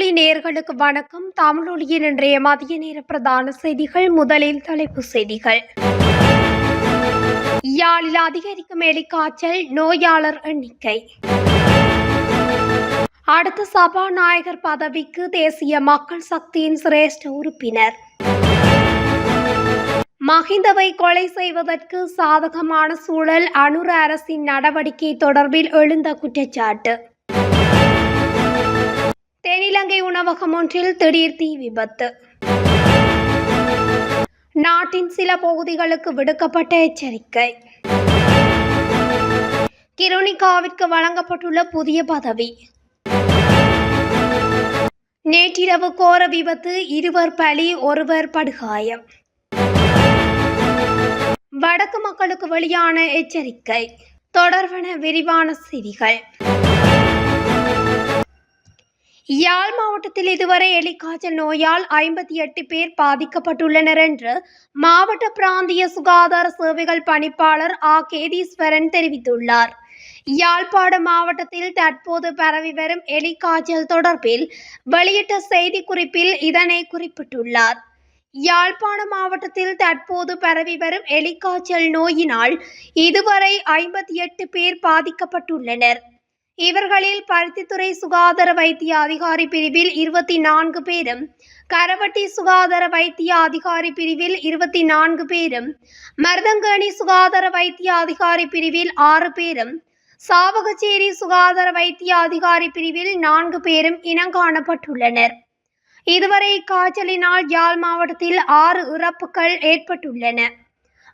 தமிழொலி நேர்களுக்கு வணக்கம். தமிழொலியின் இன்றைய மதிய நேர பிரதான செய்திகள் முதலில் தலைப்பு செய்திகள். யாழில் அதிகரிக்கும் எலிக்காய்ச்சல் நோயாளர் எண்ணிக்கை. அடுத்த சபாநாயகர் பதவிக்கு தேசிய மக்கள் சக்தியின் சிரேஷ்ட உறுப்பினர். மஹிந்தவை கொலை செய்வதற்கு சாதகமான சூழல் அனுர அரசின் நடவடிக்கை தொடர்பில் எழுந்த குற்றச்சாட்டு. தென்னிலங்கை உணவகம் ஒன்றில் திடீர் தீ விபத்து. நாட்டின் சில பகுதிகளுக்கு விடுக்கப்பட்ட எச்சரிக்கை. கிருணிகாவிற்கு வழங்கப்பட்டுள்ள புதிய பதவி. நேற்றிரவு கோர விபத்து இருவர் பலி ஒருவர் படுகாயம். வடக்கு மக்களுக்கு வெளியான எச்சரிக்கை. தொடர்பான விரிவான செய்திகள். யாழ் மாவட்டத்தில் இதுவரை எலிக்காய்ச்சல் நோயால் ஐம்பத்தி எட்டு பேர் பாதிக்கப்பட்டுள்ளனர் என்று மாவட்ட பிராந்திய சுகாதார சேவைகள் பணிப்பாளர் ஆ. கேதீஸ்வரன் தெரிவித்துள்ளார். யாழ்ப்பாண மாவட்டத்தில் தற்போது பரவி வரும் எலிக்காய்ச்சல் தொடர்பில் வெளியிட்ட செய்திக்குறிப்பில் இதனை குறிப்பிட்டுள்ளார். யாழ்ப்பாண மாவட்டத்தில் தற்போது பரவி வரும் எலிக்காய்ச்சல் நோயினால் இதுவரை ஐம்பத்தி எட்டு பேர் பாதிக்கப்பட்டுள்ளனர். இவர்களில் பருத்தித்துறை சுகாதார வைத்திய அதிகாரி பிரிவில் இருபத்தி நான்கு பேரும் கரவட்டி சுகாதார வைத்திய அதிகாரி பிரிவில் இருபத்தி நான்கு பேரும் மருதங்கேணி சுகாதார வைத்திய அதிகாரி பிரிவில் ஆறு பேரும் சாவகச்சேரி சுகாதார வைத்திய அதிகாரி பிரிவில் நான்கு பேரும் இனங்காணப்பட்டுள்ளனர் இதுவரை காய்ச்சலினால் யாழ் மாவட்டத்தில் ஆறு இறப்புகள் ஏற்பட்டுள்ளன.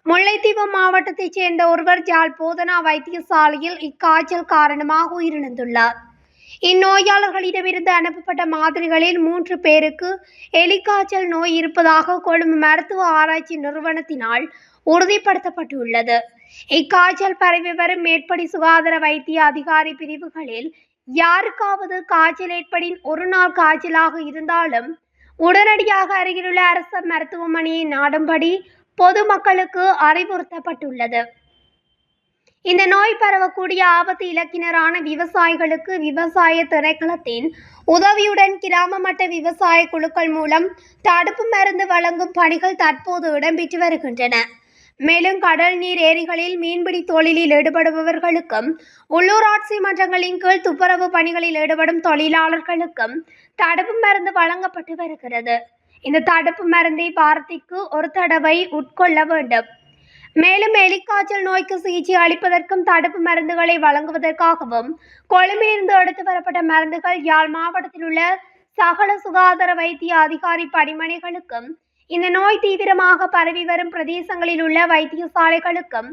முல்லைத்தீவு மாவட்டத்தைச் சேர்ந்த ஒருவர் ஜால் போதனா வைத்தியசாலையில் இக்காய்ச்சல் காரணமாக உயிரிழந்துள்ளார். இந்நோயாளர்களிடமிருந்து அனுப்பப்பட்ட மாதிரிகளில் மூன்று பேருக்கு எலிக்காய்ச்சல் நோய் இருப்பதாக கொழும்பு மருத்துவ ஆராய்ச்சி நிறுவனத்தினால் உறுதிப்படுத்தப்பட்டுள்ளது. இக்காய்ச்சல் பரவி வரும் மேற்படி சுகாதார வைத்திய அதிகாரி பிரிவுகளில் யாருக்காவது காய்ச்சல் ஏற்படின் ஒரு நாள் காய்ச்சலாக இருந்தாலும் உடனடியாக அருகிலுள்ள அரசு மருத்துவமனையை நாடும்படி பொதுமக்களுக்கு அறிவுறுத்தப்பட்டுள்ளது. இந்த நோய் பரவக்கூடிய ஆபத்து இலக்கினரான விவசாயிகளுக்கு விவசாய திணைக்களத்தின் உதவியுடன் கிராம மட்ட விவசாய குழுக்கள் மூலம் தடுப்பு மருந்து வழங்கும் பணிகள் தற்போது இடம்பெற்று வருகின்றன. மேலும் கடல் நீர் ஏரிகளில் மீன்பிடி தொழிலில் ஈடுபடுபவர்களுக்கும் உள்ளூராட்சி மன்றங்களின் கீழ் துப்புரவு பணிகளில் ஈடுபடும் தொழிலாளர்களுக்கும் தடுப்பு மருந்து வழங்கப்பட்டு வருகிறது. இந்த தடுப்பு மருந்தை வாரத்திற்கு ஒரு தடவை உட்கொள்ள வேண்டும். மேலும் எலிக்காய்ச்சல் நோய்க்கு சிகிச்சை அளிப்பதற்கும் தடுப்பு மருந்துகளை வழங்குவதற்காகவும் கொழும்பிலிருந்து எடுத்து வரப்பட்ட மருந்துகள் யாழ் மாவட்டத்தில் உள்ள சகல சுகாதார வைத்திய அதிகாரி பணிமனைகளுக்கும் இந்த நோய் தீவிரமாக பரவி வரும் பிரதேசங்களில் உள்ள வைத்தியசாலைகளுக்கும்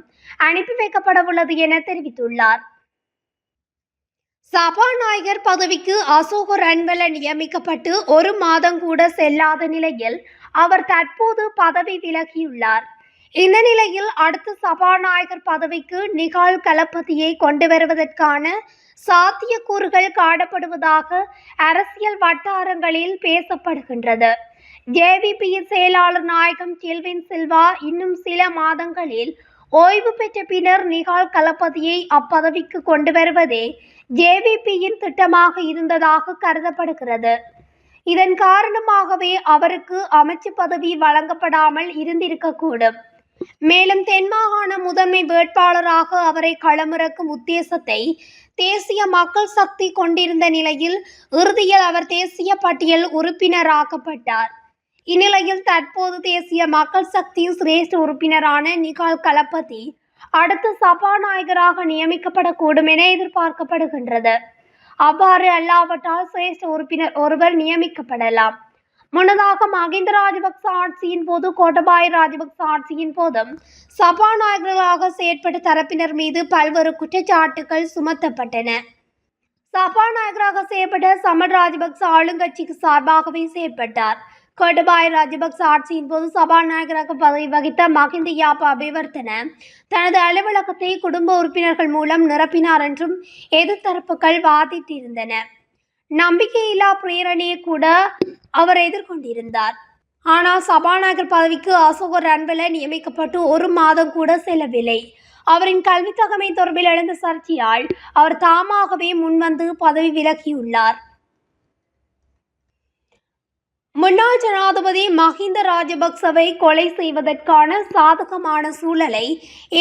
அனுப்பி வைக்கப்பட உள்ளது என தெரிவித்துள்ளார். சபாநாயகர் பதவிக்கு அசோக ரன்வல நியமிக்கப்பட்டு ஒரு மாதம் கூட செல்லாத நிலையில் அவர் தற்போது பதவி விலகியுள்ளார். இந்த நிலையில் அடுத்த சபாநாயகர் பதவிக்கு நிகால் கலப்பதியை கொண்டு வருவதற்கான சாத்தியக்கூறுகள் காணப்படுவதாக அரசியல் வட்டாரங்களில் பேசப்படுகின்றது. ஜேவிபியின் செயலாளர் நாயகம் கெல்வின் சில்வா இன்னும் சில மாதங்களில் ஓய்வு பெற்ற பின்னர் நிகால் களப்பதியை அப்பதவிக்கு கொண்டு வருவதே ஜேவிபியின் திட்டமாக இருந்ததாக கருதப்படுகிறது. இதன் காரணமாகவே அவருக்கு அமைச்சு பதவி வழங்கப்படாமல் இருந்திருக்கக்கூடும். மேலும் தென்மாகாண முதன்மை வேட்பாளராக அவரை களமிறக்கும் உத்தேசத்தை தேசிய மக்கள் சக்தி கொண்டிருந்த நிலையில் இறுதியில் அவர் தேசிய பட்டியல் உறுப்பினராக்கப்பட்டார். இந்நிலையில் தற்போது தேசிய மக்கள் சக்தியின் சிரேஷ்ட உறுப்பினரான நிகால் கலப்பதி அடுத்த சபாநாயகராக நியமிக்கப்படக்கூடும் என எதிர்பார்க்கப்படுகின்றது. அவ்வாறு அல்லாவற்றால் சிரேஷ்ட உறுப்பினர் ஒருவர் நியமிக்கப்படலாம். முன்னதாக மகிந்த ராஜபக்ச ஆட்சியின் போது கோட்டபாய ராஜபக்ச ஆட்சியின் போதும் சபாநாயகர்களாக செயற்பட்ட தரப்பினர் மீது பல்வேறு குற்றச்சாட்டுகள் சுமத்தப்பட்டன. சபாநாயகராக செயற்பட்ட சமல் ராஜபக்ச ஆளுங்கட்சிக்கு சார்பாகவே செயற்பட்டார். கோட்டபாய ராஜபக்ச ஆட்சியின் போது சபாநாயகராக பதவி வகித்த மகிந்த யாப்பா அபிவர்த்தன தனது அலுவலகத்தை குடும்ப உறுப்பினர்கள் மூலம் நிரப்பினார் என்றும் எதிர்த்தரப்புகள் வாதிட்டிருந்தன. நம்பிக்கையில்லா பிரேரணையை கூட அவர் எதிர்கொண்டிருந்தார். ஆனால் சபாநாயகர் பதவிக்கு அசோகர் ரன்வெல நியமிக்கப்பட்டு ஒரு மாதம் கூட செல்லவில்லை. அவரின் கல்வித் தகமை தொடர்பில் எழுந்த சர்ச்சையால் அவர் தாமாகவே முன்வந்து பதவி விலகியுள்ளார். முன்னாள் ஜனாதிபதி மஹிந்த ராஜபக்சவை கொலை செய்வதற்கான சாதகமான சூழலை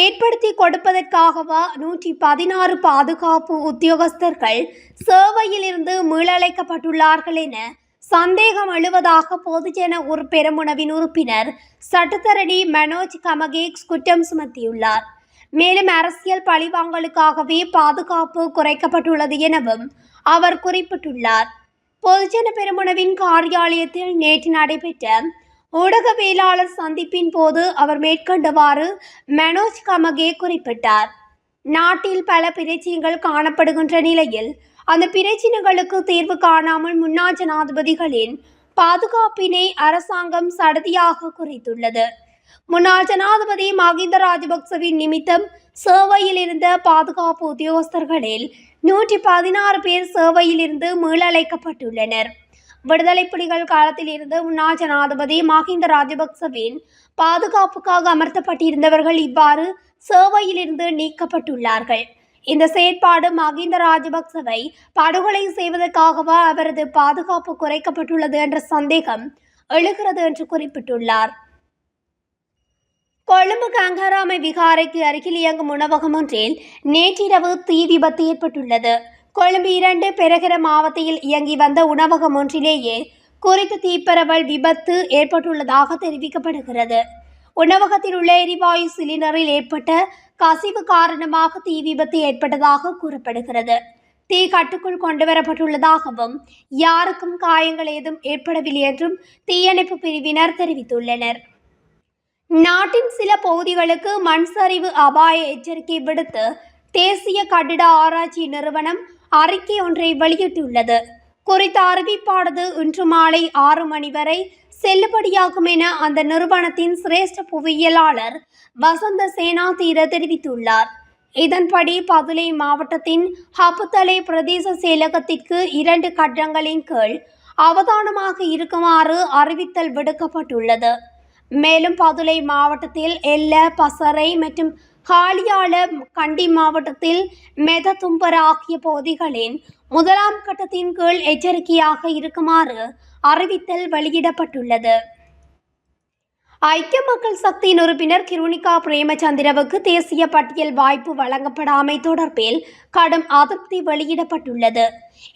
ஏற்படுத்தி கொடுப்பதற்காகவா நூற்றி பதினாறு பாதுகாப்பு உத்தியோகஸ்தர்கள் சேவையிலிருந்து மீளழைக்கப்பட்டுள்ளார்கள் என சந்தேகம் எழுவதாக பொதுஜன ஒரு பெருமுனவின் உறுப்பினர் சட்டத்தரணி மனோஜ் கமகேக்ஸ் குற்றம் சுமத்தியுள்ளார். மேலும் அரசியல் பழிவாங்கலுக்காகவே பாதுகாப்பு குறைக்கப்பட்டுள்ளது எனவும் அவர் குறிப்பிட்டுள்ளார். பொதுஜன பெருமுனவின் காரியாலயத்தில் நேற்று நடைபெற்ற ஊடகவியலாளர் சந்திப்பின் போது அவர் மேற்கண்டவாறு மனோஜ் கமகே குறிப்பிட்டார். நாட்டில் பல பிரச்சனைகள் காணப்படுகின்ற நிலையில் அந்த பிரச்சனைகளுக்கு தீர்வு காணாமல் முன்னாள் ஜனாதிபதிகளின் பாதுகாப்பினை அரசாங்கம் சடதியாக குறைத்துள்ளது. முன்னாள் ஜனாதிபதி மகிந்த ராஜபக்சவின் நிமித்தம் சேவையில் இருந்த பாதுகாப்பு உத்தியோகஸ்தர்களில் நூற்றி பதினாறு பேர் சேவையிலிருந்து மீளழைக்கப்பட்டுள்ளனர். விடுதலை புலிகள் காலத்தில் இருந்து முன்னாள் ஜனாதிபதி மஹிந்த ராஜபக்சவின் பாதுகாப்புக்காக அமர்த்தப்பட்டிருந்தவர்கள் இவ்வாறு சேவையிலிருந்து நீக்கப்பட்டுள்ளார்கள். இந்த செயற்பாடு மஹிந்த ராஜபக்சவை படுகொலை செய்வதற்காகவா அவரது பாதுகாப்பு குறைக்கப்பட்டுள்ளது என்ற சந்தேகம் எழுகிறது என்று குறிப்பிட்டுள்ளார். கொழும்பு கங்காராமை விகாரைக்கு அருகில் இயங்கும் உணவகம் ஒன்றில் நேற்றிரவு தீ விபத்து ஏற்பட்டுள்ளது. கொழும்பு இரண்டு பெருகிற மாவட்டத்தில் இயங்கி வந்த உணவகம் ஒன்றிலேயே குறித்த தீப்பரவல் விபத்து ஏற்பட்டுள்ளதாக தெரிவிக்கப்படுகிறது. உணவகத்தில் உள்ள எரிவாயு சிலிண்டரில் ஏற்பட்ட கசிவு காரணமாக தீ விபத்து ஏற்பட்டதாக கூறப்படுகிறது. தீ கட்டுக்குள் கொண்டுவரப்பட்டுள்ளதாகவும் யாருக்கும் காயங்கள் ஏதும் ஏற்படவில்லை என்றும் தீயணைப்பு பிரிவினர் தெரிவித்துள்ளனர். நாட்டின் சில பகுதிகளுக்கு மண் சரிவு அபாய எச்சரிக்கை விடுத்து தேசிய கட்டிட ஆராய்ச்சி நிறுவனம் அறிக்கை ஒன்றை வெளியிட்டுள்ளது. குறித்த அறிவிப்பானது இன்று மாலை ஆறு மணி வரை செல்லுபடியாகும் என அந்த நிறுவனத்தின் சிரேஷ்ட புவியியலாளர் வசந்த சேனாதீர தெரிவித்துள்ளார். இதன்படி பதுளை மாவட்டத்தின் ஹப்புத்தலை பிரதேச செயலகத்திற்கு இரண்டு கட்டங்களின் கீழ் அவதானமாக இருக்குமாறு அறிவித்தல் விடுக்கப்பட்டுள்ளது. மேலும் பதுளை மாவட்டத்தில் எல்ல பசறை மற்றும் காளியால கண்டி மாவட்டத்தில் மெததும்பர் ஆகிய பகுதிகளின் முதலாம் கட்டத்தின் கீழ் எச்சரிக்கையாக இருக்குமாறு அறிவித்தல் வெளியிடப்பட்டுள்ளது. ஐக்கிய மக்கள் சக்தியின் உறுப்பினர் கிருணிகா பிரேமச்சந்திரவுக்கு தேசிய பட்டியல் வாய்ப்பு வழங்கப்படாமை தொடர்பில் கடும் அதிருப்தி வெளியிடப்பட்டுள்ளது.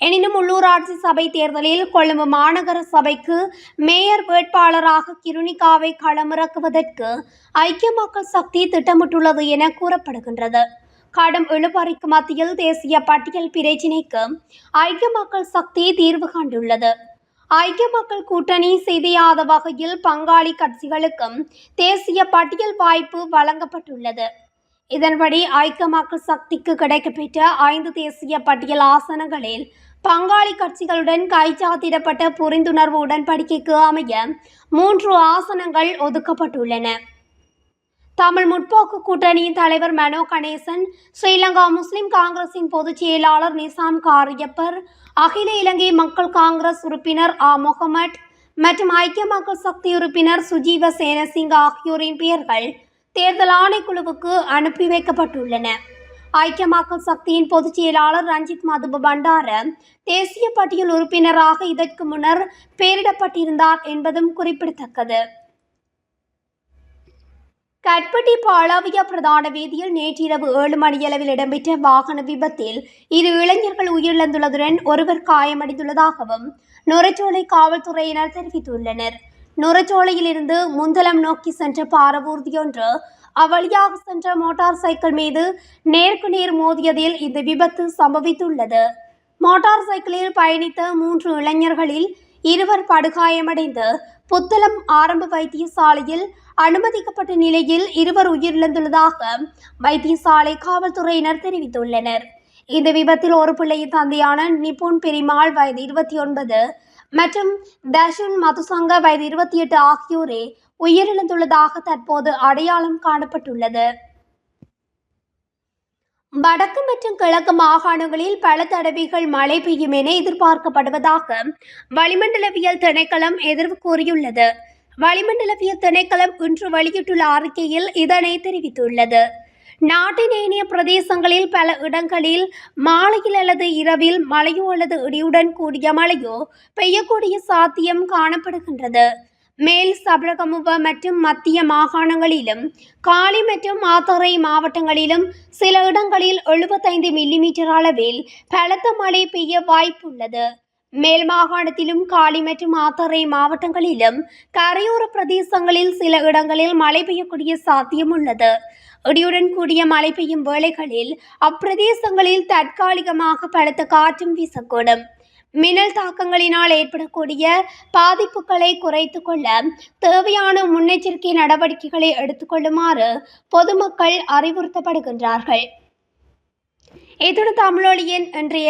எனினும் உள்ளூராட்சி சபை தேர்தலில் கொழும்பு மாநகர சபைக்கு மேயர் வேட்பாளராக கிருணிகாவை களமிறக்குவதற்கு ஐக்கிய மக்கள் சக்தி திட்டமிட்டுள்ளது என கூறப்படுகின்றது. கடும் இழுபறிக்கு மத்தியில் தேசிய பட்டியல் பிரச்சினைக்கு ஐக்கிய மக்கள் சக்தி தீர்வு கண்டுள்ளது. ஐக்கிய மக்கள் கூட்டணி செய்தியாத வகையில் பங்காளி கட்சிகளுக்கும் தேசிய பட்டியல் வாய்ப்பு வழங்கப்பட்டுள்ளது. இதன்படி ஐக்கிய மக்கள் சக்திக்கு கிடைக்கப்பெற்ற ஐந்து தேசிய பட்டியல் ஆசனங்களில் பங்காளி கட்சிகளுடன் கைச்சாத்திடப்பட்ட புரிந்துணர்வு உடன்படிக்கைக்கு அமைய மூன்று ஆசனங்கள் ஒதுக்கப்பட்டுள்ளன. தமிழ் முற்போக்கு கூட்டணியின் தலைவர் மனோ கணேசன் ஸ்ரீலங்கா முஸ்லிம் காங்கிரசின் பொதுச் செயலாளர் நிசாம் காரியப்பர் அகில இலங்கை மக்கள் காங்கிரஸ் உறுப்பினர் ஆ. முகமட் மற்றும் ஐக்கிய மக்கள் சக்தி உறுப்பினர் சுஜீவ சேனசிங் ஆகியோரின் பெயர்கள் தேர்தல் ஆணைக்குழுவுக்கு அனுப்பி வைக்கப்பட்டுள்ளன. ஐக்கிய மக்கள் சக்தியின் பொதுச் செயலாளர் ரஞ்சித் மதுப பண்டார தேசிய பட்டியல் உறுப்பினராக இதற்கு முன்னர் பெயரிடப்பட்டிருந்தார் என்பதும் குறிப்பிடத்தக்கது. கட்பட்டி பாலாவியா பிரதான வீதியில் நேற்றிரவு ஏழு மணியளவில் இடம்பெற்ற வாகன விபத்தில் இரு இளைஞர்கள் உயிரிழந்துள்ளதுடன் ஒருவர் காயமடைந்துள்ளதாகவும் நுரைச்சோலை காவல்துறையினர் தெரிவித்துள்ளனர். நுரைச்சோலையிலிருந்து முந்தலம் நோக்கி சென்ற பாரவூர்தியொன்று அவழியாக சென்ற மோட்டார் சைக்கிள் மீது நேருக்கு நேர் மோதியதில் இந்த விபத்து சம்பவித்துள்ளது. மோட்டார் சைக்கிளில் பயணித்த மூன்று இளைஞர்களில் இருவர் படுகாயமடைந்து புத்தளம் ஆரம்ப வைத்தியசாலையில் அனுமதிக்கப்பட்ட நிலையில் இருவர் உயிரிழந்துள்ளதாக வைத்தியசாலை காவல்துறையினர் தெரிவித்துள்ளனர். இந்த விபத்தில் ஒரு பிள்ளையின் தந்தையான நிபுன் பெரிமாள் வயது இருபத்தி ஒன்பது மற்றும் தஷன் மதுசங்க வயது இருபத்தி எட்டு ஆகியோரே உயிரிழந்துள்ளதாக தற்போது அடையாளம் காணப்பட்டுள்ளது. வடக்கு மற்றும் கிழக்கு மாகாணங்களில் பல தடவைகள் மழை பெய்யும் என எதிர்பார்க்கப்படுவதாக வளிமண்டலவியல் திணைக்களம் எதிர்வு கூறியுள்ளது. வளிமண்டலவிய திணைக்களம் இன்று வெளியிட்டுள்ள அறிக்கையில் இதனை தெரிவித்துள்ளது. நாட்டின் ஏனைய பிரதேசங்களில் பல இடங்களில் மாலையில் அல்லது இரவில் மழையோ அல்லது இடியுடன் கூடிய மழையோ பெய்யக்கூடிய சாத்தியம் காணப்படுகின்றது. மேல் சபரகமுவ மற்றும் மத்திய மாகாணங்களிலும் காலி மற்றும் மாத்தறை மாவட்டங்களிலும் சில இடங்களில் எழுபத்தைந்து மில்லிமீட்டர் அளவில் பலத்த மழை பெய்ய வாய்ப்புள்ளது. மேல் மாகாணத்திலும் காலி மற்றும் ஆத்தரை மாவட்டங்களிலும் கரையோர பிரதேசங்களில் சில இடங்களில் மழை பெய்யக்கூடிய சாத்தியம் உள்ளது. இடியுடன் கூடிய மழை பெய்யும் வேளைகளில் அப்பிரதேசங்களில் தற்காலிகமாக பலத்த காற்றும் வீசக்கூடும். மின்னல் தாக்கங்களினால் ஏற்படக்கூடிய பாதிப்புகளை குறைத்து கொள்ள தேவையான முன்னெச்சரிக்கை நடவடிக்கைகளை எடுத்துக்கொள்ளுமாறு பொதுமக்கள் அறிவுறுத்தப்படுகின்றார்கள். இத்துடன் தமிழொலியின் இன்றைய